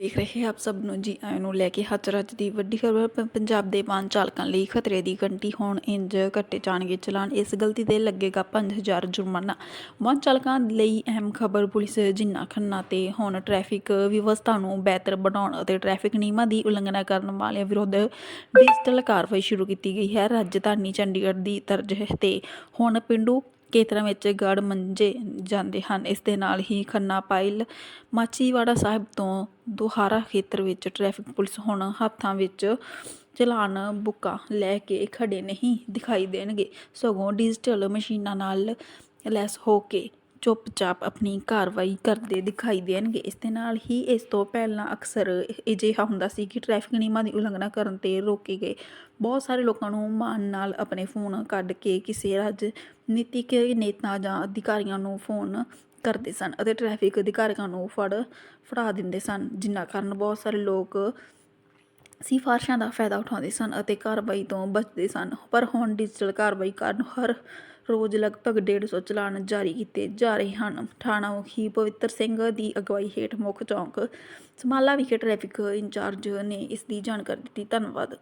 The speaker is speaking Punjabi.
ਦੇਖ ਰਹੇ ਆਪ ਸਭ ਨੂੰ ਜੀ, ਆਇਆਂ ਨੂੰ ਲੈ ਕੇ ਹੱਥ ਦੀ ਵੱਡੀ ਖਬਰ। ਪੰਜਾਬ ਦੇ ਵਾਹਨ ਚਾਲਕਾਂ ਲਈ ਖਤਰੇ ਦੀ ਘੰਟੀ ਹੋਣ ਇੰਜ ਕੱਟੇ ਜਾਣਗੇ ਚਲਾਨ। ਇਸ ਗਲਤੀ ਤੇ ਲੱਗੇਗਾ 5000 ਜੁਰਮਾਨਾ। ਵਾਹਨ ਚਾਲਕਾਂ ਲਈ ਅਹਿਮ ਖਬਰ ਪੁਲਿਸ ਜਿੰਨਾ ਖੰਨਾ ਤੇ ਹੁਣ ਟ੍ਰੈਫਿਕ ਵਿਵਸਥਾ ਨੂੰ ਬਿਹਤਰ ਬਣਾਉਣ ਅਤੇ ਟ੍ਰੈਫਿਕ ਨਿਯਮਾਂ ਦੀ ਉਲੰਘਣਾ ਕਰਨ ਵਾਲਿਆਂ ਵਿਰੁੱਧ ਡਿਜੀਟਲ ਕਾਰਵਾਈ ਸ਼ੁਰੂ ਕੀਤੀ ਗਈ ਹੈ। ਰਾਜਧਾਨੀ ਚੰਡੀਗੜ੍ਹ ਦੀ ਤਰਜ਼ ਤੇ ਹੁਣ ਪਿੰਡੂ ਖੇਤਰਾਂ ਵਿੱਚ ਗੜ ਮੰਜੇ ਜਾਂਦੇ ਹਨ। ਇਸ ਦੇ ਨਾਲ ਹੀ ਖੰਨਾ ਪਾਇਲ ਮਾਚੀਵਾੜਾ ਸਾਹਿਬ ਤੋਂ ਦੁਹਾਰਾ ਖੇਤਰ ਵਿੱਚ ਟ੍ਰੈਫਿਕ ਪੁਲਿਸ ਹੁਣ ਹੱਥਾਂ ਵਿੱਚ ਚਲਾਨ ਬੁੱਕਾਂ ਲੈ ਕੇ ਖੜੇ ਨਹੀਂ ਦਿਖਾਈ ਦੇਣਗੇ। ਸਗੋਂ ਡਿਜੀਟਲ ਮਸ਼ੀਨਾਂ ਨਾਲ ਲੈਸ ਹੋ ਕੇ ਚੁੱਪਚਾਪ ਆਪਣੀ ਕਾਰਵਾਈ ਕਰਦੇ ਦਿਖਾਈ ਦੇਣਗੇ। ਇਸ ਦੇ ਨਾਲ ਹੀ ਇਸ ਤੋਂ ਪਹਿਲਾਂ ਅਕਸਰ ਅਜਿਹਾ ਹੁੰਦਾ ਸੀ ਕਿ ਟ੍ਰੈਫਿਕ ਨਿਯਮਾਂ ਦੀ ਉਲੰਘਣਾ ਕਰਨ ਤੇ ਰੋਕੇ ਗਏ। ਬਹੁਤ ਸਾਰੇ ਲੋਕਾਂ ਨੂੰ ਮਾਨ ਨਾਲ ਆਪਣੇ ਫੋਨ ਕੱਢ ਕੇ ਕਿਸੇ ਰਾਜਨੀਤਿਕ ਨੇਤਾ ਜਾਂ ਅਧਿਕਾਰੀਆਂ ਨੂੰ ਫੋਨ ਕਰਦੇ ਸਨ ਅਤੇ ਟ੍ਰੈਫਿਕ ਅਧਿਕਾਰੀਆਂ ਨੂੰ ਫੜ, ਫੜਾ ਦਿੰਦੇ ਸਨ ਜਿਨ੍ਹਾਂ ਕਾਰਨ ਬਹੁਤ ਸਾਰੇ ਲੋਕ ਸਿਫਾਰਸ਼ਾਂ ਦਾ ਫਾਇਦਾ ਉਠਾਉਂਦੇ ਸਨ ਅਤੇ ਕਾਰਵਾਈ ਤੋਂ ਬਚਦੇ ਸਨ। ਪਰ ਹੁਣ ਡਿਜੀਟਲ ਕਾਰਵਾਈ ਕਾਰਨ ਹਰ ਰੋਜ਼ ਲਗਭਗ 150 ਚਲਾਨ ਜਾਰੀ ਕੀਤੇ ਜਾ ਰਹੇ ਹਨ। ਥਾਣਾ ਮੁਖੀ ਪਵਿੱਤਰ ਸਿੰਘ ਦੀ ਅਗਵਾਈ ਹੇਠ ਮੁੱਖ ਚੌਂਕ ਸਮਾਲਾ ਵਿਖੇ ਟ੍ਰੈਫਿਕ ਇੰਚਾਰਜ ਨੇ ਇਸ ਦੀ ਜਾਣਕਾਰੀ ਦਿੱਤੀ। ਧੰਨਵਾਦ।